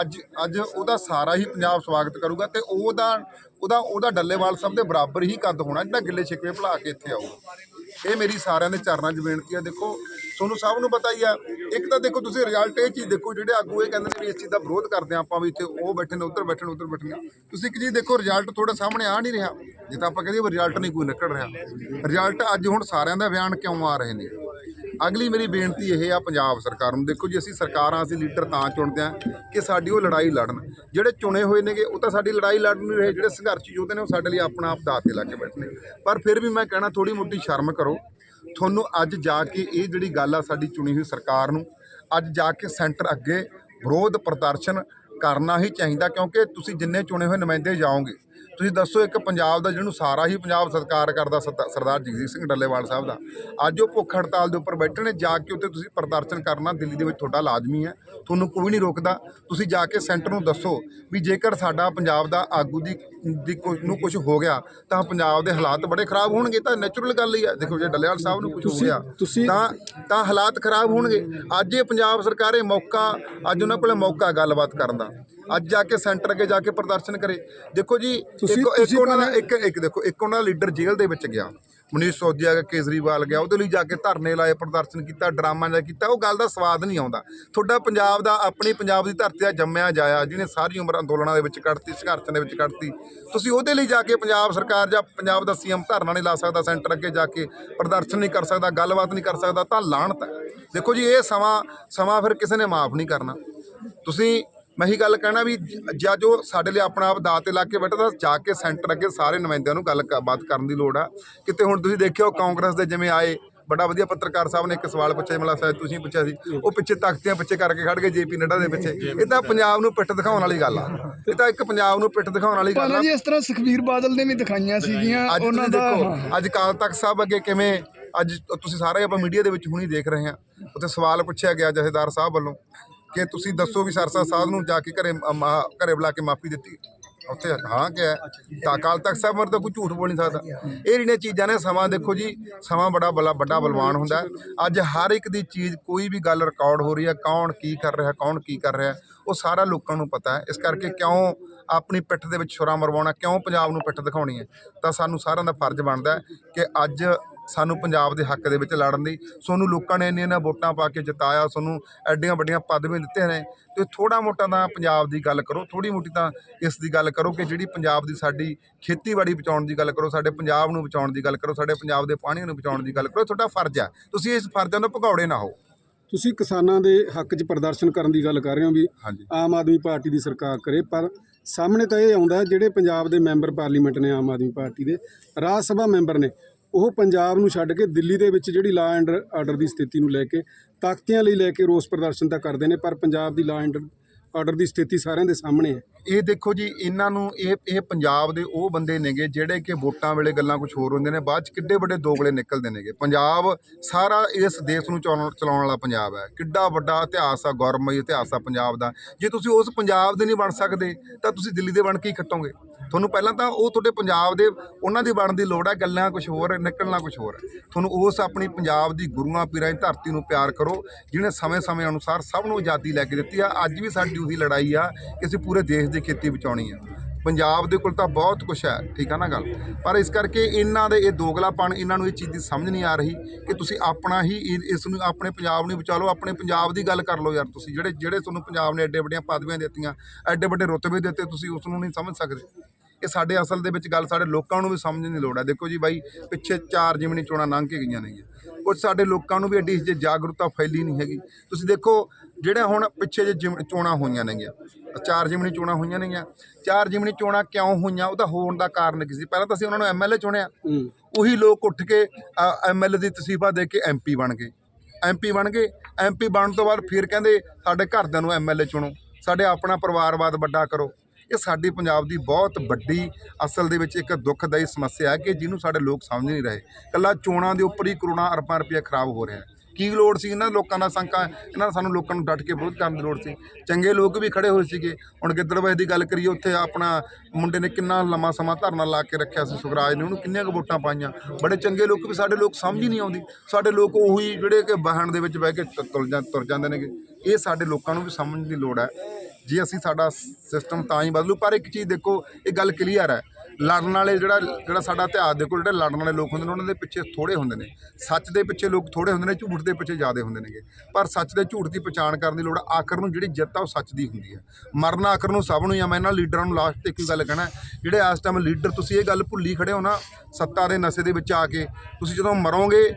ਅੱਜ ਅੱਜ ਉਹਦਾ ਸਾਰਾ ਹੀ ਪੰਜਾਬ ਸਵਾਗਤ ਕਰੂਗਾ ਤੇ ਉਹਦਾ ਉਹਦਾ ਉਹਦਾ ਡੱਲੇਵਾਲ ਸਾਹਿਬ ਦੇ ਬਰਾਬਰ ਹੀ ਕੱਦ ਹੋਣਾ, ਜਿਹੜਾ ਗਿੱਲੇ ਛਿਕਵੇ ਭੁਲਾ ਕੇ ਇੱਥੇ ਆਊਗਾ। ਇਹ ਮੇਰੀ ਸਾਰਿਆਂ ਦੇ ਚਰਨਾਂ 'ਚ ਬੇਨਤੀ ਆ ਦੇਖੋ, ਤੁਹਾਨੂੰ ਸਭ ਨੂੰ ਪਤਾ ਹੀ ਆ, ਇੱਕ ਤਾਂ ਦੇਖੋ ਤੁਸੀਂ ਰਿਜ਼ਲਟ ਇਹ ਚੀਜ਼ ਦੇਖੋ, ਜਿਹੜੇ ਆਗੂ ਇਹ ਕਹਿੰਦੇ ਨੇ ਵੀ ਇਸ ਚੀਜ਼ ਦਾ ਵਿਰੋਧ ਕਰਦੇ ਆ ਆਪਾਂ ਵੀ ਇੱਥੇ, ਉਹ ਬੈਠੇ ਨੇ, ਉੱਧਰ ਬੈਠੇ ਨੇ, ਉੱਧਰ ਬੈਠੇ ਨੇ। ਤੁਸੀਂ ਇੱਕ ਚੀਜ਼ ਦੇਖੋ, ਰਿਜ਼ਲਟ ਤੁਹਾਡੇ ਸਾਹਮਣੇ ਆ ਨਹੀਂ ਰਿਹਾ। ਜੇ ਤਾਂ ਆਪਾਂ ਕਹਦੇ ਰਿਜ਼ਲਟ ਨਹੀਂ ਕੋਈ ਨਿਕਲ ਰਿਹਾ। ਰਿਜ਼ਲਟ ਅੱਜ ਹੁਣ ਸਾਰਿਆਂ ਦਾ ਬਿਆਨ ਕਿਉਂ ਆ ਰਹੇ ਨੇ? ਅਗਲੀ ਮੇਰੀ ਬੇਨਤੀ ਇਹ ਆ ਪੰਜਾਬ ਸਰਕਾਰ ਨੂੰ, ਦੇਖੋ ਜੀ ਅਸੀਂ ਸਰਕਾਰਾਂ, ਅਸੀਂ ਲੀਡਰ ਤਾਂ ਚੁਣਦੇ ਆ ਕਿ ਸਾਡੀ ਉਹ ਲੜਾਈ ਲੜਨ। ਜਿਹੜੇ ਚੁਣੇ ਹੋਏ ਨੇਗੇ, ਉਹ ਤਾਂ ਸਾਡੀ ਲੜਾਈ ਲੜ ਨਹੀਂ ਰਹੇ, ਜਿਹੜੇ ਸੰਘਰਸ਼ ਯੋਧੇ ਨੇ ਉਹ ਸਾਡੇ ਲਈ ਆਪਣਾ ਆਪ ਦਾਅ ਤੇ ਲਾ ਕੇ ਬੈਠੇ ਨੇ। ਪਰ ਫਿਰ ਵੀ ਮੈਂ ਕਹਿਣਾ ਥੋੜੀ ਮੋਟੀ ਸ਼ਰਮ ਕਰੋ। ਤੁਹਾਨੂੰ ਅੱਜ ਜਾ ਕੇ ਇਹ ਜਿਹੜੀ ਗੱਲ ਆ ਸਾਡੀ ਚੁਣੀ ਹੋਈ ਸਰਕਾਰ ਨੂੰ, ਅੱਜ ਜਾ ਕੇ ਸੈਂਟਰ ਅੱਗੇ ਵਿਰੋਧ ਪ੍ਰਦਰਸ਼ਨ ਕਰਨਾ ਹੀ ਚਾਹੀਦਾ, ਕਿਉਂਕਿ ਤੁਸੀਂ ਜਿੰਨੇ ਚੁਣੇ ਹੋਏ ਨੁਮਾਇੰਦੇ ਜਾਓਗੇ ਤੁਸੀਂ ਦੱਸੋ ਇੱਕ ਪੰਜਾਬ ਦਾ ਜਿਹਨੂੰ ਸਾਰਾ ਹੀ ਪੰਜਾਬ ਸਤਿਕਾਰ ਕਰਦਾ ਸਰਦਾ- ਸਰਦਾਰ ਜਗਜੀਤ ਸਿੰਘ ਡੱਲੇਵਾਲ ਸਾਹਿਬ ਦਾ। ਅੱਜ ਉਹ ਭੁੱਖ ਹੜਤਾਲ ਦੇ ਉੱਪਰ ਬੈਠੇ ਨੇ ਜਾ ਕੇ ਉੱਤੇ ਤੁਸੀਂ ਪ੍ਰਦਰਸ਼ਨ ਕਰਨਾ ਦਿੱਲੀ ਦੇ ਵਿੱਚ ਤੁਹਾਡਾ ਲਾਜ਼ਮੀ ਹੈ। ਤੁਹਾਨੂੰ ਕੋਈ ਨਹੀਂ ਰੋਕਦਾ। ਤੁਸੀਂ ਜਾ ਕੇ ਸੈਂਟਰ ਨੂੰ ਦੱਸੋ ਵੀ ਜੇਕਰ ਸਾਡਾ ਪੰਜਾਬ ਦਾ ਆਗੂ ਦੀ ਨੂੰ ਕੁਝ ਹੋ ਗਿਆ ਤਾਂ ਪੰਜਾਬ ਦੇ ਹਾਲਾਤ ਬੜੇ ਖਰਾਬ ਹੋਣਗੇ। ਤਾਂ ਨੈਚੁਰਲ ਗੱਲ ਹੀ ਹੈ ਦੇਖੋ ਜੇ ਡੱਲੇਵਾਲ ਸਾਹਿਬ ਨੂੰ ਕੁਝ ਹੋ ਗਿਆ ਤਾਂ ਤਾਂ ਹਾਲਾਤ ਖਰਾਬ ਹੋਣਗੇ। ਅੱਜ ਇਹ ਪੰਜਾਬ ਸਰਕਾਰ ਮੌਕਾ ਅੱਜ ਉਹਨਾਂ ਕੋਲੇ ਮੌਕਾ ਗੱਲਬਾਤ ਕਰਨ ਦਾ। ਅੱਜ ਜਾ ਕੇ ਸੈਂਟਰ ਅੱਗੇ ਜਾ ਕੇ ਪ੍ਰਦਰਸ਼ਨ ਕਰੇ। ਦੇਖੋ ਜੀ ਇੱਕ ਇੱਕ ਉਹਨਾਂ ਦਾ ਇੱਕ ਇੱਕ ਦੇਖੋ ਇੱਕ ਉਹਨਾਂ ਦਾ ਲੀਡਰ ਜੇਲ੍ਹ ਦੇ ਵਿੱਚ ਗਿਆ। ਮਨੀਸ਼ ਸੋਦੀਆ ਗਿਆ ਕੇਜਰੀਵਾਲ ਗਿਆ ਉਹਦੇ ਲਈ ਜਾ ਕੇ ਧਰਨੇ ਲਾਏ ਪ੍ਰਦਰਸ਼ਨ ਕੀਤਾ ਡਰਾਮਾ ਜਿਹਾ ਕੀਤਾ। ਉਹ ਗੱਲ ਦਾ ਸਵਾਦ ਨਹੀਂ ਆਉਂਦਾ। ਤੁਹਾਡਾ ਪੰਜਾਬ ਦਾ ਆਪਣੀ ਪੰਜਾਬ ਦੀ ਧਰਤੀ ਦਾ ਜੰਮਿਆ ਜਾਇਆ ਜਿਹਨੇ ਸਾਰੀ ਉਮਰ ਅੰਦੋਲਨਾਂ ਦੇ ਵਿੱਚ ਕੱਢਤੀ ਸੰਘਰਸ਼ਾਂ ਦੇ ਵਿੱਚ ਕੱਢਤੀ। ਤੁਸੀਂ ਉਹਦੇ ਲਈ ਜਾ ਕੇ ਪੰਜਾਬ ਸਰਕਾਰ ਜਾਂ ਪੰਜਾਬ ਦਾ ਸੀਐਮ ਧਰਨਾ ਨਹੀਂ ਲਾ ਸਕਦਾ ਸੈਂਟਰ ਅੱਗੇ ਜਾ ਕੇ ਪ੍ਰਦਰਸ਼ਨ ਨਹੀਂ ਕਰ ਸਕਦਾ ਗੱਲਬਾਤ ਨਹੀਂ ਕਰ ਸਕਦਾ ਤਾਂ ਲਾਹਣਤ ਹੈ। ਦੇਖੋ ਜੀ ਇਹ ਸਮਾਂ ਸਮਾਂ ਫਿਰ ਕਿਸੇ ਨੇ ਮਾਫ ਨਹੀਂ ਕਰਨਾ। ਤੁਸੀਂ ਮੈਂ ਹੀ ਗੱਲ ਕਹਿਣਾ ਵੀ ਜਾਂ ਜੋ ਸਾਡੇ ਲਈ ਆਪਣਾ ਆਪ ਦਾਅ ਤੇ ਲਾ ਕੇ ਬੈਠਾ ਤਾਂ ਜਾ ਕੇ ਸੈਂਟਰ ਅੱਗੇ ਸਾਰੇ ਨੁਮਾਇੰਦਿਆਂ ਨੂੰ ਗੱਲ ਬਾਤ ਕਰਨ ਦੀ ਲੋੜ ਆ। ਕਿਤੇ ਹੁਣ ਤੁਸੀਂ ਦੇਖਿਓ ਕਾਂਗਰਸ ਦੇ ਜਿਵੇਂ ਆਏ ਬੜਾ ਵਧੀਆ ਪੱਤਰਕਾਰ ਸਾਹਿਬ ਨੇ ਇੱਕ ਸਵਾਲ ਪੁੱਛਿਆ ਮਲਾ ਸਾਹਿਬ ਤੁਸੀਂ ਪੁੱਛਿਆ ਸੀ ਉਹ ਪਿੱਛੇ ਤਖਤੀਆਂ ਪਿੱਛੇ ਕਰਕੇ ਖੜ ਗਏ ਜੇਪੀ ਨੱਡਾ ਦੇ ਪਿੱਛੇ। ਇਹ ਤਾਂ ਪੰਜਾਬ ਨੂੰ ਪਿੱਠ ਦਿਖਾਉਣ ਵਾਲੀ ਗੱਲ ਆ। ਇਹ ਤਾਂ ਇੱਕ ਪੰਜਾਬ ਨੂੰ ਪਿੱਠ ਦਿਖਾਉਣ ਵਾਲੀ ਗੱਲ ਆ। ਜੀ ਇਸ ਤਰ੍ਹਾਂ ਸੁਖਬੀਰ ਬਾਦਲ ਨੇ ਵੀ ਦਿਖਾਈਆਂ ਸੀਗੀਆਂ ਅੱਜ ਉਹਨਾਂ ਦਾ। ਅੱਜ ਕਾਲ ਤੱਕ ਸਾਹਿਬ ਅੱਗੇ ਕਿਵੇਂ ਅੱਜ ਤੁਸੀਂ ਸਾਰੇ ਆਪਾਂ ਮੀਡੀਆ ਦੇ ਵਿੱਚ ਹੁਣੀ ਦੇਖ ਰਹੇ ਹਾਂ। ਉੱਥੇ ਸਵਾਲ ਪੁੱਛਿਆ ਗਿਆ ਜਥੇਦਾਰ ਸਾਹਿਬ ਵੱਲੋਂ। ਕਿ ਤੁਸੀਂ ਦੱਸੋ ਵੀ ਸਰਸਾ ਸਾਹਿਬ ਨੂੰ ਜਾ ਕੇ ਘਰੇ ਮਾ- ਘਰੇ ਬੁਲਾ ਕੇ ਮਾਫੀ ਦਿੱਤੀ। ਉੱਥੇ ਹਾਂ ਕਿਹਾ। ਤਾਂ ਅਕਾਲ ਤਖ਼ਤ ਸਾਹਿਬ ਮਰ ਤਾਂ ਕੋਈ ਝੂਠ ਬੋਲ ਨਹੀਂ ਸਕਦਾ। ਇਹ ਜਿਹੜੀਆਂ ਚੀਜ਼ਾਂ ਨੇ, ਸਮਾਂ ਦੇਖੋ ਜੀ, ਸਮਾਂ ਬੜਾ ਬਲਾ, ਵੱਡਾ ਬਲਵਾਨ ਹੁੰਦਾ। ਹੈ। ਅੱਜ ਹਰ ਇੱਕ ਦੀ ਚੀਜ਼, ਕੋਈ ਵੀ ਗੱਲ ਰਿਕਾਰਡ ਹੋ ਰਹੀ ਹੈ, ਕੌਣ ਕੀ ਕਰ ਰਿਹਾ, ਕੌਣ ਕੀ ਕਰ ਰਿਹਾ, ਉਹ ਸਾਰਾ ਲੋਕਾਂ ਨੂੰ ਪਤਾ ਹੈ। ਇਸ ਕਰਕੇ ਕਿਉਂ ਆਪਣੀ ਪਿੱਠ ਦੇ ਵਿੱਚ ਛੁਰਾ ਮਰਵਾਉਣਾ, ਕਿਉਂ ਪੰਜਾਬ ਨੂੰ ਪਿੱਠ ਦਿਖਾਉਣੀ ਹੈ? ਤਾਂ ਸਾਨੂੰ ਸਾਰਿਆਂ ਦਾ ਫਰਜ਼ ਬਣਦਾ ਹੈ ਕਿ ਅੱਜ ਸਾਨੂੰ ਪੰਜਾਬ ਦੇ ਹੱਕ ਦੇ ਵਿੱਚ ਲੜਨ ਦੀ। ਤੁਹਾਨੂੰ ਲੋਕਾਂ ਨੇ ਇੰਨੀਆਂ ਵੋਟਾਂ ਪਾ ਕੇ ਜਿਤਾਇਆ ਤੁਹਾਨੂੰ ਐਡੀਆਂ ਵੱਡੀਆਂ ਪਦਵੀਆਂ ਦਿੱਤੇ ਨੇ। ਤੇ ਥੋੜਾ ਮੋਟਾ ਤਾਂ ਪੰਜਾਬ ਦੀ ਗੱਲ ਕਰੋ ਥੋੜੀ ਮੋਟੀ ਤਾਂ ਇਸ ਦੀ ਗੱਲ ਕਰੋ ਕਿ ਜਿਹੜੀ ਪੰਜਾਬ ਦੀ ਸਾਡੀ ਖੇਤੀਬਾੜੀ ਬਚਾਉਣ ਦੀ ਗੱਲ ਕਰੋ ਸਾਡੇ ਪੰਜਾਬ ਨੂੰ ਬਚਾਉਣ ਦੀ ਗੱਲ ਕਰੋ ਸਾਡੇ ਪੰਜਾਬ ਦੇ ਪਾਣੀ ਨੂੰ ਬਚਾਉਣ ਦੀ ਗੱਲ ਕਰੋ ਤੁਹਾਡਾ ਫਰਜ਼ ਹੈ ਤੁਸੀਂ ਇਸ ਫਰਜ਼ਾਂ ਤੋਂ ਭਗੌੜੇ ਨਾ ਹੋ। ਤੁਸੀਂ ਕਿਸਾਨਾਂ ਦੇ ਹੱਕ 'ਚ ਪ੍ਰਦਰਸ਼ਨ ਕਰਨ ਦੀ ਗੱਲ ਕਰ ਰਹੇ ਹੋ ਵੀ ਆਮ ਆਦਮੀ ਪਾਰਟੀ ਦੀ ਸਰਕਾਰ ਕਰੇ ਪਰ ਸਾਹਮਣੇ ਤਾਂ ਇਹ ਆਉਂਦਾ ਜਿਹੜੇ ਪੰਜਾਬ ਦੇ ਮੈਂਬਰ ਪਾਰਲੀਮੈਂਟ ਨੇ ਆਮ ਆਦਮੀ ਪਾਰਟੀ ਦੇ ਰਾਜ ਸਭਾ ਮੈਂਬਰ ਨੇ ਉਹ ਪੰਜਾਬ ਨੂੰ ਛੱਡ ਕੇ ਦਿੱਲੀ ਦੇ ਵਿੱਚ ਜਿਹੜੀ ਲਾ ਐਂਡ ਆਰਡਰ ਦੀ ਸਥਿਤੀ ਨੂੰ ਲੈ ਕੇ ਤਾਕਤੀਆਂ ਲਈ ਲੈ ਕੇ ਰੋਸ ਪ੍ਰਦਰਸ਼ਨ ਤਾਂ ਕਰਦੇ ਨੇ, ਪਰ ਪੰਜਾਬ ਦੀ ਲਾ ਐਂਡ ਆਰਡਰ ਦੀ ਸਥਿਤੀ ਸਾਰਿਆਂ ਦੇ ਸਾਹਮਣੇ ਹੈ। ਇਹ ਦੇਖੋ ਜੀ, ਇਹਨਾਂ ਨੂੰ ਇਹ ਇਹ ਪੰਜਾਬ ਦੇ ਉਹ ਬੰਦੇ ਨੇਗੇ ਜਿਹੜੇ ਕਿ ਵੋਟਾਂ ਵੇਲੇ ਗੱਲਾਂ ਕੁਝ ਹੋਰ ਹੁੰਦੇ ਨੇ, ਬਾਅਦ ਚ ਕਿੱਡੇ ਵੱਡੇ ਦੋਗਲੇ ਨਿਕਲਦੇ ਨੇਗੇ। ਪੰਜਾਬ ਸਾਰਾ ਇਸ ਦੇਸ਼ ਨੂੰ ਚਲਾਉਣ ਚਲਾਉਣ ਵਾਲਾ ਪੰਜਾਬ ਹੈ। ਕਿੱਡਾ ਵੱਡਾ ਇਤਿਹਾਸ ਆ, ਗੌਰਵਮਈ ਇਤਿਹਾਸ ਆ ਪੰਜਾਬ ਦਾ। ਜੇ ਤੁਸੀਂ ਉਸ ਪੰਜਾਬ ਦੇ ਨਹੀਂ ਬਣ ਸਕਦੇ, ਤਾਂ ਤੁਸੀਂ ਦਿੱਲੀ ਦੇ ਬਣ ਕੇ ਹੀ ਖੱਟੋਗੇ। ਤੁਹਾਨੂੰ ਪਹਿਲਾਂ ਤਾਂ ਉਹ ਤੁਹਾਡੇ ਪੰਜਾਬ ਦੇ, ਉਹਨਾਂ ਦੀ ਬਣਨ ਦੀ ਲੋੜ ਹੈ, ਗੱਲਾਂ ਕੁਝ ਹੋਰ ਨਿਕਲਣਾ ਕੁਝ ਹੋਰ ਹੈ। ਤੁਹਾਨੂੰ ਉਸ ਆਪਣੀ ਪੰਜਾਬ ਦੀ ਗੁਰੂਆਂ, ਪੀਰਾਂ ਦੀ ਧਰਤੀ ਨੂੰ ਪਿਆਰ ਕਰੋ, ਜਿਹਨੇ ਸਮੇਂ-ਸਮੇਂ ਅਨੁਸਾਰ ਸਭ ਨੂੰ ਆਜ਼ਾਦੀ ਲੈ ਕੇ ਦਿੱਤੀ ਆ। ਅੱਜ ਵੀ ਸਾਡੀ ਉਹੀ ਲੜਾਈ ਆ ਕਿ ਅਸੀਂ ਪੂਰੇ ਦੇਸ਼ ਦੀ ਖੇਤੀ ਬਚਾਉਣੀ ਆ। ਪੰਜਾਬ ਦੇ ਕੋਲ ਤਾਂ ਬਹੁਤ ਕੁਝ ਹੈ, ਠੀਕ ਆ ਨਾ ਗੱਲ? ਪਰ ਇਸ ਕਰਕੇ ਇਹਨਾਂ ਦੇ ਇਹ ਦੋਗਲਾਪਣ, ਇਹਨਾਂ ਨੂੰ ਇਹ ਚੀਜ਼ ਦੀ ਸਮਝ ਨਹੀਂ ਆ ਰਹੀ ਕਿ ਤੁਸੀਂ ਆਪਣਾ ਹੀ ਇਸ ਨੂੰ ਆਪਣੇ ਪੰਜਾਬ ਨੂੰ ਬਚਾ ਲਓ, ਆਪਣੇ ਪੰਜਾਬ ਦੀ ਗੱਲ ਕਰ ਲਓ ਯਾਰ ਤੁਸੀਂ। ਜਿਹੜੇ ਜਿਹੜੇ ਤੁਹਾਨੂੰ ਪੰਜਾਬ ਨੇ ਐਡੇ ਵੱਡੀਆਂ ਪਦਵੀਆਂ ਦਿੱਤੀਆਂ, ਐਡੇ ਵੱਡੇ ਰੁਤਬੇ ਦਿੱਤੇ, ਤੁਸੀਂ ਉਸ ਨੂੰ ਨਹੀਂ ਸਮਝ ਸਕਦੇ। ਇਹ ਸਾਡੇ ਅਸਲ ਦੇ ਵਿੱਚ ਗੱਲ, ਸਾਡੇ ਲੋਕਾਂ ਨੂੰ ਵੀ ਸਮਝਣ ਦੀ ਲੋੜ ਹੈ। ਦੇਖੋ ਜੀ ਬਾਈ, ਪਿੱਛੇ ਚਾਰ ਜਿਮਨੀ ਚੋਣਾਂ ਲੰਘ ਕੇ ਗਈਆਂ ਨੇ ਕੁਝ ਸਾਡੇ ਲੋਕਾਂ ਨੂੰ ਵੀ ਐਡੀ ਜੇ ਜਾਗਰੂਕਤਾ ਫੈਲੀ ਨਹੀਂ ਹੈਗੀ। ਤੁਸੀਂ ਦੇਖੋ ਜਿਹੜੇ ਹੁਣ ਪਿੱਛੇ ਜੇ ਜਿਮ- ਚੋਣਾਂ ਹੋਈਆਂ ਨੇਗੀਆਂ ਚਾਰ ਜਿਮਣੀ ਚੋਣਾਂ ਹੋਈਆਂ ਨੇਗੀਆਂ ਚਾਰ ਜਿਮਣੀ ਚੋਣਾਂ ਕਿਉਂ ਹੋਈਆਂ ਉਹਦਾ ਹੋਣ ਦਾ ਕਾਰਨ ਕੀ ਸੀ? ਪਹਿਲਾਂ ਤਾਂ ਅਸੀਂ ਉਹਨਾਂ ਨੂੰ ਐਮਐਲਏ ਚੁਣਿਆ। ਹੂੰ। ਉਹੀ ਲੋਕ ਉੱਠ ਕੇ ਐਮਐਲਏ ਦੀ ਤਸੀਫਾ ਦੇ ਕੇ ਐਮਪੀ ਬਣ ਗਏ। ਐਮਪੀ ਬਣ ਗਏ। ਐਮਪੀ ਬਣਨ ਤੋਂ ਬਾਅਦ ਫਿਰ ਕਹਿੰਦੇ ਸਾਡੇ ਘਰਦਿਆਂ ਨੂੰ ਐਮਐਲਏ ਚੁਣੋ। ਸਾਡੇ ਆਪਣਾ ਪਰਿਵਾਰਵਾਦ ਵੱਡਾ ਕਰੋ। ਇਹ ਸਾਡੀ ਪੰਜਾਬ ਦੀ ਬਹੁਤ ਵੱਡੀ ਅਸਲ ਦੇ ਵਿੱਚ ਇੱਕ ਦੁੱਖਦਾਈ ਸਮੱਸਿਆ ਹੈ ਕਿ ਜਿਹਨੂੰ ਸਾਡੇ ਲੋਕ ਸਮਝ ਨਹੀਂ ਰਹੇ। ਕੱਲਾ ਚੋਣਾਂ ਦੇ ਉੱਪਰ ਹੀ ਕਰੋਨਾ ਅਰਬਾਂ ਰੁਪਏ ਖਰਾਬ ਹੋ ਰਿਹਾ ਹੈ। ਕੀ ਲੋੜ ਸੀ ਇਹਨਾਂ ਲੋਕਾਂ ਦਾ ਸੰਕਾ, ਇਹਨਾਂ ਸਾਨੂੰ ਲੋਕਾਂ ਨੂੰ ਡਟ ਕੇ ਵਿਰੋਧ ਕਰਨ ਦੀ ਲੋੜ ਸੀ? ਚੰਗੇ ਲੋਕ ਵੀ ਖੜੇ ਹੋਏ ਸੀਗੇ। ਹੁਣ ਗਿੱਦੜਬਾਈ ਦੀ ਗੱਲ ਕਰੀਏ, ਉੱਥੇ ਆਪਣਾ ਮੁੰਡੇ ਨੇ ਕਿੰਨਾ ਲੰਮਾ ਸਮਾਂ ਧਰਨਾ ਲਾ ਕੇ ਰੱਖਿਆ ਸੀ ਸੁਖਰਾਜ ਨੇ, ਉਹਨੂੰ ਕਿੰਨੀਆਂ ਕੁ ਵੋਟਾਂ ਪਾਈਆਂ? ਬੜੇ ਚੰਗੇ ਲੋਕ ਵੀ ਸਾਡੇ ਲੋਕ ਸਮਝ ਹੀ ਨਹੀਂ ਆਉਂਦੀ। ਸਾਡੇ ਲੋਕ ਉਹੀ ਜਿਹੜੇ ਕਿ ਵਾਹਣ ਦੇ ਵਿੱਚ ਬਹਿ ਕੇ ਤੁਰ ਜਾਂ, ਤੁਰ ਜਾਂਦੇ ਨੇਗੇ। ਇਹ ਸਾਡੇ ਲੋਕਾਂ ਨੂੰ ਵੀ ਸਮਝਣ ਦੀ ਲੋੜ ਹੈ। ਜੇ ਅਸੀਂ ਸਾਡਾ ਸਿਸਟਮ ਤਾਂ ਹੀ ਬਦਲੂ, ਪਰ ਇੱਕ ਚੀਜ਼ ਦੇਖੋ, ਇਹ ਗੱਲ ਕਲੀਅਰ ਹੈ। ਲੜਨ ਵਾਲੇ ਜਿਹੜਾ ਜਿਹੜਾ ਸਾਡਾ ਇਤਿਹਾਸ ਦੇਖੋ, ਜਿਹੜੇ ਲੜਨ ਵਾਲੇ ਲੋਕ ਹੁੰਦੇ ਨੇ, ਉਹਨਾਂ ਦੇ ਪਿੱਛੇ ਥੋੜੇ ਹੁੰਦੇ ਨੇ। ਸੱਚ ਦੇ ਪਿੱਛੇ ਲੋਕ ਥੋੜੇ ਹੁੰਦੇ ਨੇ, ਝੂਠ ਦੇ ਪਿੱਛੇ ਜ਼ਿਆਦਾ ਹੁੰਦੇ ਨੇਗੇ। ਪਰ ਸੱਚ ਦੇ ਝੂਠ ਦੀ ਪਛਾਣ ਕਰਨ ਦੀ ਲੋੜ ਆਖਰ ਨੂੰ ਜਿਹੜੀ ਜਿੱਤ ਆ, ਉਹ ਸੱਚ ਦੀ ਹੁੰਦੀ ਹੈ। ਮਰਨਾ ਆਖਰ ਨੂੰ ਸਭ ਨੂੰ ਜਾਂ ਮੈਂ ਇਹਨਾਂ ਲੀਡਰਾਂ ਨੂੰ ਲਾਸਟ ਤੇ ਇੱਕ ਗੱਲ ਕਹਿਣਾ ਜਿਹੜੇ ਇਸ ਟਾਈਮ ਲੀਡਰ ਤੁਸੀਂ ਇਹ ਗੱਲ ਭੁੱਲੀ ਖੜੇ ਹੋ ਨਾ, ਸੱਤਾ ਦੇ ਨਸ਼ੇ ਦੇ ਵਿੱਚ ਆ ਕੇ, ਤੁਸੀਂ ਜਦੋਂ ਮਰੋਗੇ,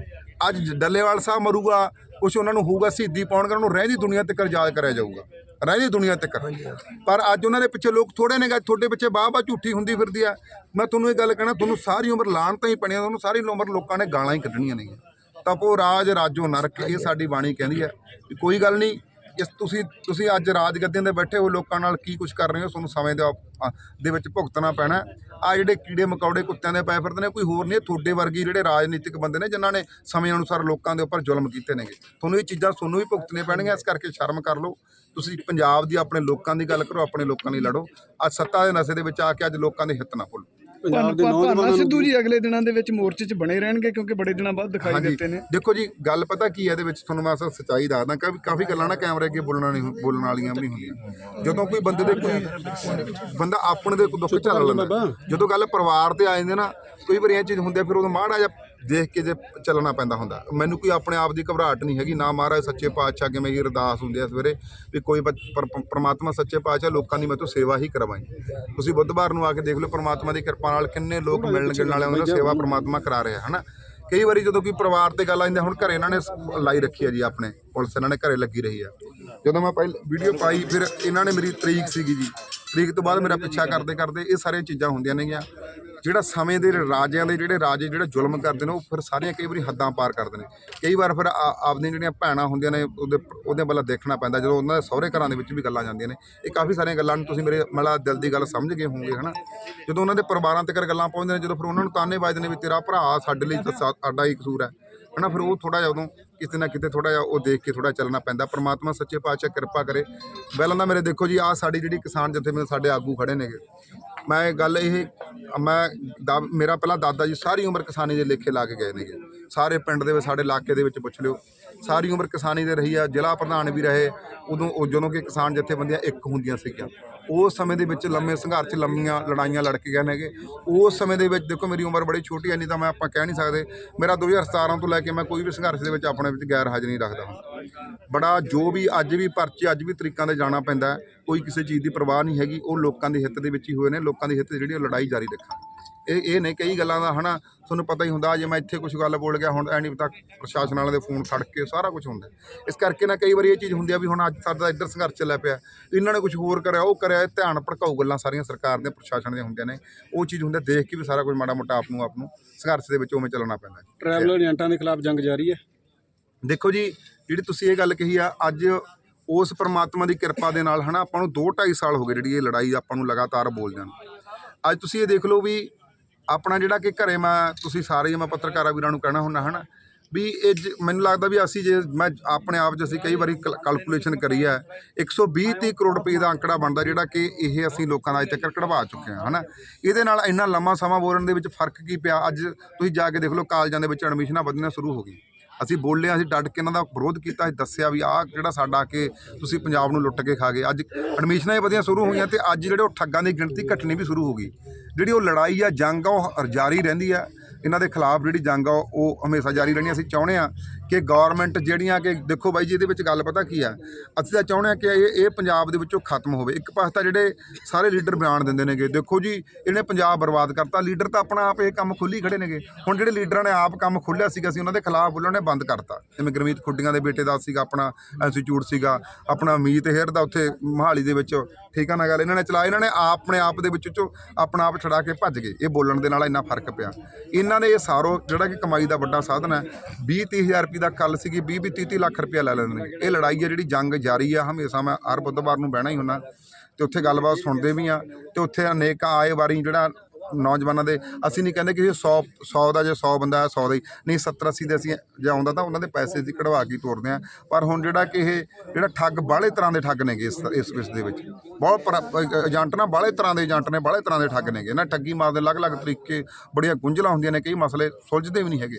ਅੱਜ ਡੱਲੇਵਾਲ ਸਾਹਿਬ ਮਰੂਗਾ, ਕੁਛ ਉਹਨਾਂ ਨੂੰ ਹੋਊਗਾ ਸਿੱਧੀ ਪਾਉਣਗੇ, ਉਹਨਾਂ ਨੂੰ ਰਹਿੰਦੀ ਦੁਨੀਆ ਤੱਕ ਯਾਦ ਕਰਿਆ ਜਾਊਗਾ। ਰਹਿੰਦੀ ਦੁਨੀਆ ਤੱਕ। ਪਰ ਅੱਜ ਉਹਨਾਂ ਦੇ ਪਿੱਛੇ ਲੋਕ ਥੋੜੇ ਨੇਗੇ ਤੁਹਾਡੇ ਪਿੱਛੇ ਬਾਹ ਬਾਹ ਝੂਠੀ ਹੁੰਦੀ ਫਿਰਦੀ ਆ। ਮੈਂ ਤੁਹਾਨੂੰ ਇਹ ਗੱਲ ਕਹਿਣਾ ਤੁਹਾਨੂੰ ਸਾਰੀ ਉਮਰ ਲਾਹਨਤਾਂ ਹੀ ਪਣੀਆਂ ਤੁਹਾਨੂੰ ਸਾਰੀ ਉਮਰ ਲੋਕਾਂ ਨੇ ਗਾਲਾਂ ਹੀ ਕੱਢਣੀਆਂ ਨੇਗੀਆਂ। ਤਪੋ ਰਾਜ ਰਾਜੋ ਨਰਕ ਇਹ ਸਾਡੀ ਬਾਣੀ ਕਹਿੰਦੀ ਹੈ ਕੋਈ ਗੱਲ ਨਹੀਂ ਇਸ ਤੁਸੀਂ ਤੁਸੀਂ ਅੱਜ ਰਾਜ ਗੱਦੀਆਂ ਦੇ ਬੈਠੇ ਹੋ, ਲੋਕਾਂ ਨਾਲ ਕੀ ਕੁਝ ਕਰ ਰਹੇ ਹੋ? ਤੁਹਾਨੂੰ ਸਮੇਂ ਦੇ ਆ- ਦੇ ਵਿੱਚ ਭੁਗਤਣਾ ਪੈਣਾ ਆ ਜਿਹੜੇ ਕੀੜੇ ਮਕੌੜੇ ਕੁੱਤਿਆਂ ਦੇ ਪੈ ਫਿਰਦੇ ਨੇ, ਕੋਈ ਹੋਰ ਨਹੀਂ ਤੁਹਾਡੇ ਵਰਗੀ ਜਿਹੜੇ ਰਾਜਨੀਤਿਕ ਬੰਦੇ ਨੇ, ਜਿਨ੍ਹਾਂ ਨੇ ਸਮੇਂ ਅਨੁਸਾਰ ਲੋਕਾਂ ਦੇ ਉੱਪਰ ਜ਼ੁਲਮ ਕੀਤੇ ਨੇਗੇ। ਤੁਹਾਨੂੰ ਇਹ ਚੀਜ਼ਾਂ ਤੁਹਾਨੂੰ ਵੀ ਭੁਗਤਣੀਆਂ ਪੈਣਗੀਆਂ, ਇਸ ਕਰਕੇ ਸ਼ਰਮ ਕਰ ਲਓ। ਤੁਸੀਂ ਪੰਜਾਬ ਦੀ ਆਪਣੇ ਲੋਕਾਂ ਦੀ ਗੱਲ ਕਰੋ, ਆਪਣੇ ਲੋਕਾਂ ਲਈ ਲੜੋ। ਅੱਜ ਸੱਤਾ ਦੇ ਨਸ਼ੇ ਦੇ ਵਿੱਚ ਆ ਕੇ ਅੱਜ ਲੋਕਾਂ ਦੇ ਹਿੱਤ ਨਾ ਭੁੱਲੋ। ਪੰਜਾਬ ਦੇ ਨੌਜਵਾਨਾਂ ਸਿੱਧੂ ਨੂੰ ਜੀ ਅਗਲੇ ਦਿਨਾਂ ਦੇ ਵਿੱਚ ਮੋਰਚੇ 'ਚ ਬਣੇ ਰਹਿਣਗੇ ਕਿਉਂਕਿ ਬੜੇ ਦਿਨਾਂ ਬਾਅਦ ਦਿਖਾਈ ਦਿੱਤੇ ਨੇ। ਦੇਖੋ ਜੀ ਗੱਲ ਪਤਾ ਕੀ ਹੈ ਇਹਦੇ ਵਿੱਚ ਤੁਹਾਨੂੰ ਮੈਂ ਅਸਲ ਸੱਚਾਈ ਦੱਸਦਾ ਕਾਫੀ ਕਾਫੀ ਗੱਲਾਂ ਨਾ ਕੈਮਰੇ ਅੱਗੇ ਬੋਲਣਾ ਨਹੀਂ ਬੋਲਣ ਵਾਲੀਆਂ ਵੀ ਨਹੀਂ ਹੁੰਦੀਆਂ। ਜਦੋਂ ਕੋਈ ਬੰਦੇ ਦੇ ਕੋਈ ਬੰਦਾ ਆਪਣੇ ਦੇ ਕੋਈ ਦੁੱਖ ਝੱਲ ਲੈਂਦਾ। ਜਦੋਂ ਗੱਲ ਪਰਿਵਾਰ ਤੇ ਆ ਜਾਂਦੇ ਨਾ ਕਈ ਵਾਰ ਇਹ ਚੀਜ਼ ਹੁੰਦੀ ਆ, ਫਿਰ ਉਦੋਂ ਮਾੜਾ ਜਿਹਾ ਦੇਖ ਕੇ ਜੇ ਚੱਲਣਾ ਪੈਂਦਾ ਹੁੰਦਾ। ਮੈਨੂੰ ਕੋਈ ਆਪਣੇ ਆਪ ਦੀ ਘਬਰਾਹਟ ਨਹੀਂ ਹੈਗੀ ਨਾ ਮਹਾਰਾਜ ਸੱਚੇ ਪਾਤਸ਼ਾਹ ਅੱਗੇ ਮੇਰੀ ਅਰਦਾਸ ਹੁੰਦੀ ਆ ਸਵੇਰੇ ਵੀ ਕੋਈ ਪ੍ਰਮਾਤਮਾ ਸੱਚੇ ਪਾਤਸ਼ਾਹ ਲੋਕਾਂ ਦੀ ਮੈਂ ਤੋਂ ਸੇਵਾ ਹੀ ਕਰਵਾਈ। ਤੁਸੀਂ ਬੁੱਧਵਾਰ ਨੂੰ ਆ ਕੇ ਦੇਖ ਲਓ ਪ੍ਰਮਾਤਮਾ ਦੀ ਕਿਰਪਾ ਨਾਲ ਕਿੰਨੇ ਲੋਕ ਮਿਲਣ ਗਿਲਣ ਵਾਲੇ ਉਹਨਾਂ ਦੀ ਸੇਵਾ ਪ੍ਰਮਾਤਮਾ ਕਰਾ ਰਿਹਾ ਹਨਾ? ਕਈ ਵਾਰੀ ਜਦੋਂ ਕੋਈ ਪਰਿਵਾਰ ਤੇ ਗੱਲ ਆਉਂਦੀ ਹੁਣ ਘਰੇ ਇਹਨਾਂ ਨੇ ਲਾਈ ਰੱਖੀ ਹੈ ਜੀ ਆਪਣੇ ਪੁਲਿਸ ਇਹਨਾਂ ਨੇ ਘਰੇ ਲੱਗੀ ਰਹੀ ਆ ਜਦੋਂ ਮੈਂ ਪਹਿਲ ਵੀਡੀਓ ਪਾਈ ਫਿਰ ਇਹਨਾਂ ਨੇ ਮੇਰੀ ਤਰੀਕ ਸੀਗੀ ਜੀ। ਤਰੀਕ ਤੋਂ ਬਾਅਦ ਮੇਰਾ ਪਿੱਛਾ ਕਰਦੇ ਕਰਦੇ ਇਹ ਸਾਰੀਆਂ ਚੀਜ਼ਾਂ ਹੁੰਦੀਆਂ ਨੇਗੀਆਂ। ਜਿਹੜਾ ਸਮੇਂ ਦੇ ਰਾਜਿਆਂ ਦੇ ਜਿਹੜੇ ਰਾਜੇ ਜਿਹੜੇ ਜ਼ੁਲਮ ਕਰਦੇ ਨੇ ਉਹ ਫਿਰ ਸਾਰੀਆਂ ਕਈ ਵਾਰੀ ਹੱਦਾਂ ਪਾਰ ਕਰਦੇ ਨੇ। ਕਈ ਵਾਰ ਫਿਰ ਆਪਦੀਆਂ ਜਿਹੜੀਆਂ ਭੈਣਾਂ ਹੁੰਦੀਆਂ ਨੇ ਉਹਦੇ ਉਹਦੇ ਵੱਲ ਦੇਖਣਾ ਪੈਂਦਾ ਜਦੋਂ ਉਹਨਾਂ ਦੇ ਸਹੁਰੇ ਘਰਾਂ ਦੇ ਵਿੱਚ ਵੀ ਗੱਲਾਂ ਜਾਂਦੀਆਂ ਨੇ। ਇਹ ਕਾਫੀ ਸਾਰੀਆਂ ਗੱਲਾਂ ਨੂੰ ਤੁਸੀਂ ਮੇਰੇ ਮਲਾ ਦਿਲ ਦੀ ਗੱਲ ਸਮਝ ਗਏ ਹੋਵੋਗੇ ਹਨਾ? ਜਦੋਂ ਉਹਨਾਂ ਦੇ ਪਰਿਵਾਰਾਂ ਤੱਕ ਗੱਲਾਂ ਪਹੁੰਚਦੀਆਂ ਨੇ ਜਦੋਂ ਫਿਰ ਉਹਨਾਂ ਨੂੰ ਤਾਨੇ ਵੱਜਦੇ ਨੇ ਵੀ ਤੇਰਾ ਭਰਾ ਸਾਡੇ ਲਈ ਸਾਡਾ ਹੀ ਕਸੂਰ ਹੈ। ਹਨਾ, ਫਿਰ ਉਹ ਥੋੜਾ ਜਿਹਾ ਉਦੋਂ ਕਿਤੇ ਨਾ ਕਿਤੇ ਥੋੜਾ ਜਿਹਾ ਉਹ ਦੇਖ ਕੇ ਥੋੜਾ ਚੱਲਣਾ ਪੈਂਦਾ। ਪ੍ਰਮਾਤਮਾ ਸੱਚੇ ਪਾਤਸ਼ਾਹ ਕਿਰਪਾ ਕਰੇ। ਪਹਿਲਾਂ ਤਾਂ ਮੇਰੇ ਦੇਖੋ ਜੀ ਆ ਸਾਡੀ ਜਿਹੜੀ ਕਿਸਾਨ ਜਥੇਬੰਦੀ ਸਾਡੇ ਆਗੂ ਖੜੇ ਨੇਗੇ। ਮੈਂ ਗੱਲ ਇਹ, ਮੈਂ ਦਾ- ਮੇਰਾ ਪਹਿਲਾਂ ਦਾਦਾ ਜੀ ਸਾਰੀ ਉਮਰ ਕਿਸਾਨੀ ਦੇ ਲੇਖੇ ਲਾ ਕੇ ਗਏ ਨੇਗੇ। ਸਾਰੇ ਪਿੰਡ ਦੇ ਵਿੱਚ, ਸਾਡੇ ਇਲਾਕੇ ਦੇ ਵਿੱਚ ਪੁੱਛ ਲਿਓ। ਸਾਰੀ ਉਮਰ ਕਿਸਾਨੀ ਦੇ ਰਹੀ ਆ, ਜ਼ਿਲ੍ਹਾ ਪ੍ਰਧਾਨ ਵੀ ਰਹੇ। ਉਦੋਂ ਉਹ ਜਦੋਂ ਕਿ ਕਿਸਾਨ ਜਥੇਬੰਦੀਆਂ ਇੱਕ ਹੁੰਦੀਆਂ ਸੀਗੀਆਂ। ਉਸ ਸਮੇਂ ਦੇ ਵਿੱਚ ਲੰਮੇ ਸੰਘਰਸ਼, ਲੰਮੀਆਂ ਲੜਾਈਆਂ ਲੜ ਕੇ ਗਏ ਨੇਗੇ। ਉਸ ਸਮੇਂ ਦੇ ਵਿੱਚ ਦੇਖੋ, ਮੇਰੀ ਉਮਰ ਬੜੀ ਛੋਟੀ ਹੈ ਨਹੀਂ ਤਾਂ ਮੈਂ ਆਪਾਂ ਕਹਿ ਨਹੀਂ ਸਕਦੇ। ਮੇਰਾ 2017 ਤੋਂ ਲੈ ਕੇ ਮੈਂ ਕੋਈ ਵੀ ਸੰਘਰਸ਼ ਦੇ ਵਿੱਚ ਆਪਣੇ ਵਿੱਚ ਗੈਰ ਹਾਜ਼ਰੀ ਨਹੀਂ ਰੱਖਦਾ। ਬੜਾ ਜੋ ਵੀ ਅੱਜ ਵੀ ਪਰਚੇ, ਅੱਜ ਵੀ ਤਰੀਕਾਂ ਦੇ ਜਾਣਾ ਪੈਂਦਾ ਕੋਈ ਕਿਸੇ ਚੀਜ਼ ਦੀ ਪਰਵਾਹ ਨਹੀਂ ਹੈਗੀ। ਉਹ ਲੋਕਾਂ ਦੇ ਹਿੱਤ ਦੇ ਵਿੱਚ ਹੀ ਹੋਏ ਨੇ। ਲੋਕਾਂ ਦੇ ਹਿੱਤ 'ਚ ਜਿਹੜੀ ਉਹ ਲੜਾਈ ਜਾਰੀ ਰੱਖਾਂਗੇ। ਇਹ ਇਹ ਨੇ ਕਈ ਗੱਲਾਂ ਦਾ ਹਨਾ ਤੁਹਾਨੂੰ ਪਤਾ ਹੀ ਹੁੰਦਾ ਜੇ ਮੈਂ ਇੱਥੇ ਕੁਝ ਗੱਲ ਬੋਲ ਗਿਆ ਹੁਣ ਐ ਨਹੀਂ ਪਤਾ ਪ੍ਰਸ਼ਾਸਨ ਵਾਲਿਆਂ ਦੇ ਫੋਨ ਖੜ ਕੇ ਸਾਰਾ ਕੁਝ ਹੁੰਦਾ। ਇਸ ਕਰਕੇ ਨਾ ਕਈ ਵਾਰੀ ਇਹ ਚੀਜ਼ ਹੁੰਦੀ ਆ ਵੀ ਹੁਣ ਅੱਜ ਸਾਡਾ ਇੱਧਰ ਸੰਘਰਸ਼ ਚੱਲਿਆ ਪਿਆ ਇਹਨਾਂ ਨੇ ਕੁਝ ਹੋਰ ਕਰਿਆ ਉਹ ਕਰਿਆ ਧਿਆਨ ਭੜਕਾਊ ਗੱਲਾਂ ਸਾਰੀਆਂ ਸਰਕਾਰ ਦੇ ਪ੍ਰਸ਼ਾਸਨ ਦੀਆਂ ਹੁੰਦੀਆਂ ਨੇ। ਉਹ ਚੀਜ਼ ਹੁੰਦੀ ਦੇਖ ਕੇ ਵੀ ਸਾਰਾ ਕੁਝ ਮਾੜਾ ਮੋਟਾ ਆਪ ਨੂੰ ਆਪ ਨੂੰ ਸੰਘਰਸ਼ ਦੇ ਵਿੱਚ ਉਵੇਂ ਚੱਲਣਾ ਪੈਂਦਾ। ਟਰੈਵਲ ਏਜੰਟਾਂ ਦੇ ਖਿਲਾਫ ਜੰਗ ਜਾਰੀ ਹੈ। ਦੇਖੋ ਜੀ ਜਿਹੜੀ ਤੁਸੀਂ ਇਹ ਗੱਲ ਕਹੀ ਆ ਅੱਜ ਉਸ ਪ੍ਰਮਾਤਮਾ ਦੀ ਕਿਰਪਾ ਦੇ ਨਾਲ ਹਨਾ ਆਪਾਂ ਨੂੰ 2 2.5 ਸਾਲ ਹੋ ਗਏ ਜਿਹੜੀ ਇਹ ਲੜਾਈ ਆਪਾਂ ਨੂੰ ਲਗਾਤਾਰ ਬੋਲਦਿਆਂ ਨੂੰ। ਅੱਜ ਤੁਸੀਂ ਇਹ ਦੇਖ ਲਓ ਵੀ ਆਪਣਾ ਜਿਹੜਾ ਕਿ ਘਰੇ ਮੈਂ, ਤੁਸੀਂ ਸਾਰੇ ਮੈਂ ਪੱਤਰਕਾਰਾਂ ਵੀਰਾਂ ਨੂੰ ਕਹਿਣਾ ਹੁੰਦਾ ਹਨਾ, ਵੀ ਇਹ ਜ- ਮੈਨੂੰ ਲੱਗਦਾ ਵੀ ਅਸੀਂ ਜੇ, ਮੈਂ ਆਪਣੇ ਆਪ 'ਚ ਅਸੀਂ ਕਈ ਵਾਰੀ ਕੈਲਕੂਲੇਸ਼ਨ ਕਰੀ ਹੈ 120 30 ਕਰੋੜ ਰੁਪਏ ਦਾ ਅੰਕੜਾ ਬਣਦਾ ਜਿਹੜਾ ਕਿ ਇਹ ਅਸੀਂ ਲੋਕਾਂ ਦਾ ਅਜੇ ਤੱਕ ਕਢਵਾ ਚੁੱਕੇ ਹਾਂ ਹਨਾ। ਇਹਦੇ ਨਾਲ ਇੰਨਾ ਲੰਮਾ ਸਮਾਂ ਬੋਲਣ ਦੇ ਵਿੱਚ ਫ਼ਰਕ ਕੀ ਪਿਆ? ਅੱਜ ਤੁਸੀਂ ਜਾ ਕੇ ਦੇਖ ਲਓ, ਕਾਲਜਾਂ ਦੇ ਵਿੱਚ ਐਡਮਿਸ਼ਨਾਂ ਵਧਣੀਆਂ ਸ਼ੁਰੂ ਹੋ ਗਈਆਂ। ਅਸੀਂ ਬੋਲਿਆ ਅਸੀਂ ਡਟ ਕੇ ਇਹਨਾਂ ਦਾ ਵਿਰੋਧ ਕੀਤਾ, ਅਸੀਂ ਦੱਸਿਆ ਵੀ ਆਹ ਜਿਹੜਾ ਸਾਡਾ ਕਿ ਤੁਸੀਂ ਪੰਜਾਬ ਨੂੰ ਲੁੱਟ ਕੇ ਖਾ ਗਏ। ਅੱਜ ਐਡਮਿਸ਼ਨਾਂ ਹੀ ਵਧੀਆਂ ਸ਼ੁਰੂ ਹੋਈਆਂ ਤੇ ਅੱਜ ਜਿਹੜੇ ਉਹ ਠੱਗਾਂ ਦੀ ਗਿਣਤੀ ਘਟਣੀ ਵੀ ਸ਼ੁਰੂ ਹੋ ਗਈ। ਜਿਹੜੀ ਉਹ ਲੜਾਈ ਆ, ਜੰਗ ਆ, ਉਹ ਜਾਰੀ ਰਹਿੰਦੀ ਆ। ਇਹਨਾਂ ਦੇ ਖਿਲਾਫ ਜਿਹੜੀ ਜੰਗ ਆ, ਉਹ ਹਮੇਸ਼ਾ ਜਾਰੀ ਰਹਿਣੀ ਅਸੀਂ ਚਾਹੁੰਦੇ ਆ ਕਿ ਗਵਰਨਮੈਂਟ ਜਿਹੜੀਆਂ ਕਿ ਦੇਖੋ ਬਾਈ ਜੀ, ਇਹਦੇ ਵਿੱਚ ਗੱਲ ਪਤਾ ਕੀ ਆ? ਅਸੀਂ ਤਾਂ ਚਾਹੁੰਦੇ ਆ ਕਿ ਇਹ ਇਹ ਪੰਜਾਬ ਦੇ ਵਿੱਚੋਂ ਖਤਮ ਹੋਵੇ। ਇੱਕ ਪਾਸੇ ਤਾਂ ਜਿਹੜੇ ਸਾਰੇ ਲੀਡਰ ਬਿਆਨ ਦਿੰਦੇ ਨੇਗੇ, ਦੇਖੋ ਜੀ, ਇਹਨੇ ਪੰਜਾਬ ਬਰਬਾਦ ਕਰਤਾ। ਲੀਡਰ ਤਾਂ ਆਪਣਾ ਆਪ ਇਹ ਕੰਮ ਖੁੱਲੀ ਖੜੇ ਨੇਗੇ। ਹੁਣ ਜਿਹੜੇ ਲੀਡਰਾਂ ਨੇ ਆਪ ਕੰਮ ਖੋਲ੍ਹਿਆ ਸੀਗਾ, ਅਸੀਂ ਉਹਨਾਂ ਦੇ ਖਿਲਾਫ ਬੋਲਣ ਨੇ ਬੰਦ ਕਰਤਾ। ਜਿਵੇਂ ਗੁਰਮੀਤ ਖੁੱਡੀਆਂ ਦੇ ਬੇਟੇ ਦਾ ਸੀਗਾ, ਆਪਣਾ ਇੰਸਟੀਚਿਊਟ ਸੀਗਾ, ਆਪਣਾ ਮੀਤ ਹੇਰ ਦਾ ਉੱਥੇ ਮੋਹਾਲੀ ਦੇ ਵਿੱਚ, ਠੀਕ ਆ ਨਾ ਗੱਲ? ਇਹਨਾਂ ਨੇ ਚਲਾਇਆ, ਇਹਨਾਂ ਨੇ ਆਪਣੇ ਆਪ ਦੇ ਵਿੱਚੋਂ ਆਪਣਾ ਆਪ ਛੜਾ ਕੇ ਭੱਜ ਗਏ। ਇਹ ਬੋਲਣ ਦੇ ਨਾਲ ਇੰਨਾ ਫ਼ਰਕ ਪਿਆ। ਇਹਨਾਂ ਨੇ ਇਹ ਸਾਰੋ, ਜਿਹੜਾ ਕਿ ਕਮਾਈ ਦਾ ਵੱਡਾ ਸਾਧਨ ਹੈ 20 ਤੀਹ ਹਜ਼ਾਰ ਰੁਪਏ ਦਾ ਕੱਲ ਸੀਗੀ 20 ਵੀਹ 30 30 ਲੱਖ ਰੁਪਇਆ ਲੈ ਲੈਂਦੇ ਨੇ। ਇਹ ਲੜਾਈ ਹੈ ਜਿਹੜੀ ਜੰਗ ਜਾਰੀ ਆ, ਹਮੇਸ਼ਾ ਮੈਂ ਹਰ ਬੁੱਧਵਾਰ ਨੂੰ ਬਹਿਣਾ ਹੀ ਹੁੰਦਾ। ਤੇ ਉੱਥੇ ਗੱਲਬਾਤ ਸੁਣਦੇ ਵੀ ਆ। ਤੇ ਉੱਥੇ ਅਨੇਕਾਂ ਆਏ ਵਾਰੀ ਜਿਹੜਾ ਨੌਜਵਾਨਾਂ ਦੇ, ਅਸੀਂ ਨਹੀਂ ਕਹਿੰਦੇ ਕਿ 100 100 ਦਾ ਜੇ 100 ਬੰਦਾ ਹੈ 100 ਦਾ ਹੀ। ਨਹੀਂ 70 80 ਦੇ ਅਸੀਂ ਜੇ ਆਉਂਦਾ ਤਾਂ ਉਹਨਾਂ ਦੇ ਪੈਸੇ ਅਸੀਂ ਕਢਵਾ ਕੇ ਤੋਰਦੇ ਆ। ਪਰ ਹੁਣ ਜਿਹੜਾ ਕਿ ਇਹ, ਜਿਹੜਾ ਠੱਗ ਬਾਹਲੇ ਤਰ੍ਹਾਂ ਦੇ ਠੱਗ ਨੇਗੇ ਇਸ ਇਸ ਵਿਸ਼ ਦੇ ਵਿੱਚ। ਬਹੁਤ ਏਜੰਟ ਨਾ ਬਾਹਲੇ ਤਰ੍ਹਾਂ ਦੇ ਏਜੰਟ ਨੇ, ਬਾਹਲੇ ਤਰ੍ਹਾਂ ਦੇ ਠੱਗ ਨੇਗੇ। ਨਾ ਠੱਗੀ ਮਾਰਦੇ ਅਲੱਗ-ਅਲੱਗ ਤਰੀਕੇ, ਬੜੀਆਂ ਗੁੰਝਲਾਂ ਹੁੰਦੀਆਂ ਨੇ, ਕਈ ਮਸਲੇ ਸੁਲਝਦੇ ਵੀ ਨਹੀਂ ਹੈਗੇ।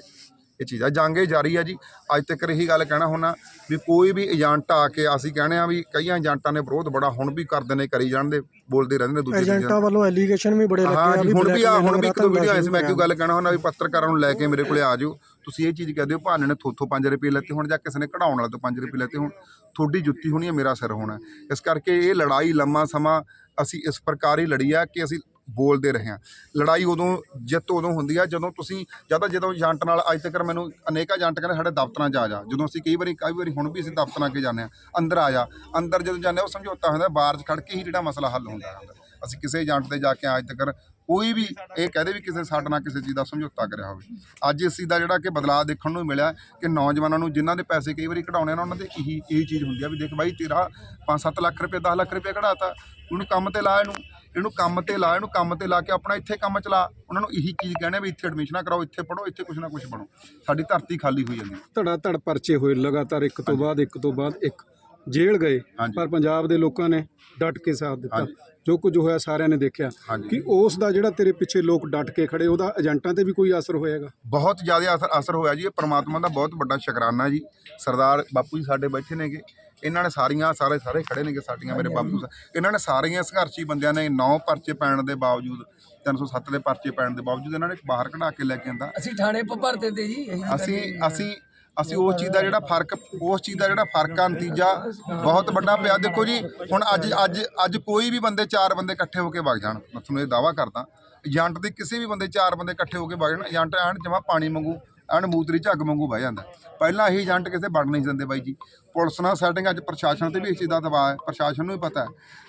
ਇਹ ਚੀਜ਼ ਆ। ਜੰਗ ਜਾਰੀ ਆ ਜੀ। ਅੱਜ ਤੱਕ ਇਹੀ ਗੱਲ ਕਹਿਣਾ ਹੁੰਨਾ ਵੀ ਕੋਈ ਵੀ ਏਜੰਟ ਆ ਕੇ ਅਸੀਂ ਕਹਿੰਦੇ ਆ ਵੀ ਕਈਆਂ ਏਜੰਟਾਂ ਨੇ ਵਿਰੋਧ ਬੜਾ ਹੁਣ ਵੀ ਕਰਦੇ ਨੇ ਕਰੀ ਜਾਣਦੇ ਬੋਲਦੇ ਰਹਿੰਦੇ ਨੇ ਦੂਜੇ ਏਜੰਟਾਂ ਵੱਲੋਂ ਐਲੀਗੇਸ਼ਨ ਵੀ ਬੜੇ ਲੱਗੇ ਆ ਹੁਣ ਵੀ ਆ ਹੁਣ ਵੀ ਇੱਕ ਦੋ ਵੀਡੀਓ ਆਈ ਸੀ ਮੈਂ ਕਿਉਂ ਗੱਲ ਕਹਿਣਾ ਹੁੰਦਾ ਵੀ ਪੱਤਰਕਾਰਾਂ ਨੂੰ ਲੈ ਕੇ ਮੇਰੇ ਕੋਲੇ ਆ ਜਾਓ। ਤੁਸੀਂ ਇਹ ਚੀਜ਼ ਕਹਦੇ ਹੋ ਭਾਨੇ ਨੇ ਥੋਥੋਂ 5 ਰੁਪਏ ਲੈਤੇ ਹੁਣ ਜਾਂ ਕਿਸੇ ਨੇ ਕਢਾਉਣ ਵਾਲੇ ਤੋਂ 5 ਰੁਪਏ ਲੈਤੇ ਹੁਣ ਤੁਹਾਡੀ ਜੁੱਤੀ ਹੋਣੀ ਹੈ ਮੇਰਾ ਸਿਰ ਹੋਣਾ। ਇਸ ਕਰਕੇ ਇਹ ਲੜਾਈ ਲੰਮਾ ਸਮਾਂ ਅਸੀਂ ਇਸ ਪ੍ਰਕਾਰ ਹੀ ਲੜੀ ਆ ਕਿ ਅਸੀਂ ਬੋਲਦੇ ਰਹੇ ਹਾਂ। ਲੜਾਈ ਉਦੋਂ ਜਿੱਤ ਉਦੋਂ ਹੁੰਦੀ ਆ, ਜਦੋਂ ਤੁਸੀਂ ਜਦੋਂ ਜਦੋਂ ਏਜੰਟ ਨਾਲ ਅੱਜ ਤੱਕ ਮੈਨੂੰ ਅਨੇਕਾਂ ਏਜੰਟ ਕਹਿੰਦੇ ਸਾਡੇ ਦਫ਼ਤਰਾਂ 'ਚ ਆ ਜਾ। ਜਦੋਂ ਅਸੀਂ ਕਈ ਵਾਰੀ ਕਈ ਵਾਰੀ ਹੁਣ ਵੀ ਅਸੀਂ ਦਫ਼ਤਰਾਂ 'ਕੇ ਜਾਂਦੇ ਆ ਅੰਦਰ ਆ ਜਾ। ਅੰਦਰ ਜਦੋਂ ਜਾਂਦੇ ਆ ਉਹ ਸਮਝੌਤਾ ਹੁੰਦਾ, ਬਾਹਰ 'ਚ ਖੜ ਕੇ ਹੀ ਜਿਹੜਾ ਮਸਲਾ ਹੱਲ ਹੁੰਦਾ ਹੁੰਦਾ ਅਸੀਂ ਕਿਸੇ ਏਜੰਟ ਤੇ ਜਾ ਕੇ ਅੱਜ ਤੱਕ ਕੋਈ ਵੀ ਇਹ ਕਹਦੇ ਵੀ ਕਿਸੇ ਸਾਡੇ ਨਾਲ ਕਿਸੇ ਚੀਜ਼ ਦਾ ਸਮਝੌਤਾ ਕਰਿਆ ਹੋਵੇ। ਅੱਜ ਇਸ ਚੀਜ਼ ਦਾ ਜਿਹੜਾ ਕਿ ਬਦਲਾਅ ਦੇਖਣ ਨੂੰ ਮਿਲਿਆ ਕਿ ਨੌਜਵਾਨਾਂ ਨੂੰ ਜਿਨ੍ਹਾਂ ਦੇ ਪੈਸੇ ਕਈ ਵਾਰੀ ਕਢਾਉਣੇ ਨੇ, ਉਹਨਾਂ ਦੇ ਇਹੀ ਇਹੀ ਚੀਜ਼ ਹੁੰਦੀ ਆ ਵੀ ਦੇਖ ਬਾਈ ਤੇਰਾ 5-7 ਲੱਖ ਰੁਪਏ 10 ਲੱਖ ਰੁਪਏ ਕਢਾਤਾ, ਉਹਨੂੰ ਕੰਮ ਤੇ ਲਾ ਇਹਨੂੰ। ਇਹਨੂੰ ਕੰਮ ਤੇ ਲਾ ਇਹਨੂੰ ਕੰਮ ਤੇ ਲਾ ਕੇ ਆਪਣਾ ਇੱਥੇ ਕੰਮ ਚਲਾ ਉਹਨਾਂ ਨੂੰ ਇਹੀ ਚੀਜ਼ ਕਹਿੰਦੇ ਵੀ ਇੱਥੇ ਐਡਮਿਸ਼ਨਾਂ ਕਰਾਓ ਇੱਥੇ ਪੜੋ ਇੱਥੇ ਕੁਛ ਨਾ ਕੁਛ ਬਣੋ ਸਾਡੀ ਧਰਤੀ ਖਾਲੀ ਹੋਈ ਜਾਂਦੀ। ਧੜਾ ਧੜ ਪਰਚੇ ਹੋਏ ਲਗਾਤਾਰ ਇੱਕ ਤੋਂ ਬਾਅਦ ਇੱਕ ਤੋਂ ਬਾਅਦ ਇੱਕ ਜੇਲ੍ਹ ਗਏ। ਪਰ ਪੰਜਾਬ ਦੇ ਲੋਕਾਂ ਨੇ ਡਟ ਕੇ ਸਾਥ ਦਿੱਤਾ। ਜੋ ਕੁਝ ਹੋਇਆ ਸਾਰਿਆਂ ਨੇ ਦੇਖਿਆ। ਕਿ ਉਸ ਦਾ ਜਿਹੜਾ ਤੇਰੇ ਪਿੱਛੇ ਲੋਕ ਡਟ ਕੇ ਖੜੇ ਉਹਦਾ ਏਜੰਟਾਂ ਤੇ ਵੀ ਕੋਈ ਅਸਰ ਹੋਏਗਾ ਬਹੁਤ ਜ਼ਿਆਦਾ ਅਸਰ ਅਸਰ ਹੋਇਆ ਜੀ ਇਹ ਪ੍ਰਮਾਤਮਾ ਦਾ ਬਹੁਤ ਵੱਡਾ ਸ਼ੁਕਰਾਨਾ ਜੀ ਸਰਦਾਰ ਬਾਪੂ ਜੀ ਸਾਡੇ ਬੈਠੇ ਨੇਗੇ ਇਹਨਾਂ ਨੇ ਸਾਰੀਆਂ ਸਾਰੇ ਸਾਰੇ ਖੜੇ ਨੇਗੇ ਸਾਡੀਆਂ ਮੇਰੇ ਬਾਪੂ ਇਹਨਾਂ ਨੇ ਸਾਰੀਆਂ ਸੰਘਰਸ਼ੀ ਬੰਦਿਆਂ ਨੇ ਨੌ ਪਰਚੇ ਪੈਣ ਦੇ ਬਾਵਜੂਦ 307 ਦੇ ਪਰਚੇ ਪੈਣ ਦੇ ਬਾਵਜੂਦ ਇਹਨਾਂ ਨੇ ਬਾਹਰ ਕਢਾ ਕੇ ਲੈ ਕੇ ਆਂਦਾ। ਅਸੀਂ ਥਾਣੇ ਪ ਭਰਦੇ ਤੇ ਜੀ ਅਸੀਂ ਅਸੀਂ ਅਸੀਂ ਉਸ ਚੀਜ਼ ਦਾ ਜਿਹੜਾ ਫ਼ਰਕ ਉਸ ਚੀਜ਼ ਦਾ ਜਿਹੜਾ ਫ਼ਰਕ ਆ ਨਤੀਜਾ ਬਹੁਤ ਵੱਡਾ ਪਿਆ। ਦੇਖੋ ਜੀ ਹੁਣ ਅੱਜ ਅੱਜ ਅੱਜ ਕੋਈ ਵੀ ਬੰਦੇ ਚਾਰ ਬੰਦੇ ਇਕੱਠੇ ਹੋ ਕੇ ਵਗ ਜਾਣ। ਮੈਂ ਤੁਹਾਨੂੰ ਇਹ ਦਾਵਾ ਕਰਦਾ ਏਜੰਟ ਦੇ ਕਿਸੇ ਵੀ ਬੰਦੇ ਚਾਰ ਬੰਦੇ ਇਕੱਠੇ ਹੋ ਕੇ ਵਗ ਜਾਣ ਏਜੰਟ ਐਨ ਜਮਾ ਪਾਣੀ ਵਾਂਗੂ ਅਣਮੂਤਰੀ ਮੂਤਰੀ ਝੱਗ ਵਾਂਗੂ ਬਹਿ ਜਾਂਦਾ। ਪਹਿਲਾਂ ਇਹ ਏਜੰਟ ਕਿਸੇ ਵੜ ਨਹੀਂ ਦਿੰਦੇ ਬਾਈ ਜੀ। ਪੁਲਿਸ ਨਾਲ ਸੈਟਿੰਗ ਅੱਜ ਪ੍ਰਸ਼ਾਸਨ ਤੇ ਵੀ ਇਸ ਚੀਜ਼ ਦਾ ਦਬਾਅ ਹੈ, ਪ੍ਰਸ਼ਾਸਨ ਨੂੰ ਵੀ ਪਤਾ ਹੈ।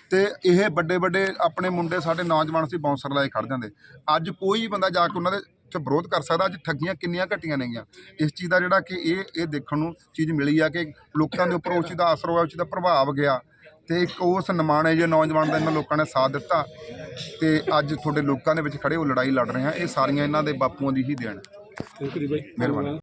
ਤੇ ਇਹ ਵੱਡੇ ਵੱਡੇ ਆਪਣੇ ਮੁੰਡੇ ਸਾਡੇ ਨੌਜਵਾਨ ਸੀ ਬੌਂਸਰ ਲਾਏ ਖੜ ਜਾਂਦੇ। ਅੱਜ ਕੋਈ ਬੰਦਾ ਜਾ ਕੇ ਉਹਨਾਂ ਦੇ ਚ ਵਿਰੋਧ ਕਰ ਸਕਦਾ, ਅੱਜ ਠੱਗੀਆਂ ਕਿੰਨੀਆਂ ਘਟੀਆਂ ਨੇਗੀਆਂ। ਇਸ ਚੀਜ਼ ਦਾ ਜਿਹੜਾ ਕਿ ਇਹ ਇਹ ਦੇਖਣ ਨੂੰ ਚੀਜ਼ ਮਿਲੀ ਆ ਕਿ ਲੋਕਾਂ ਦੇ ਉੱਪਰ ਉਸ ਚੀਜ਼ ਦਾ ਅਸਰ ਹੋਇਆ, ਉਸ ਚੀਜ਼ ਦਾ ਪ੍ਰਭਾਵ ਗਿਆ। ਤੇ ਇੱਕ ਉਸ ਨਿਮਾਣੇ ਜਿਹੇ ਨੌਜਵਾਨ ਦਾ ਇਹਨਾਂ ਲੋਕਾਂ ਨੇ ਸਾਥ ਦਿੱਤਾ। ਤੇ ਅੱਜ ਤੁਹਾਡੇ ਲੋਕਾਂ ਦੇ ਵਿੱਚ ਖੜੇ ਉਹ ਲੜਾਈ ਲੜ ਰਹੇ ਆ। ਇਹ ਸਾਰੀਆਂ ਇਹਨਾਂ ਦੇ ਬਾਪੂਆਂ ਦੀ ਹੀ ਦੇਣ। ਹੈ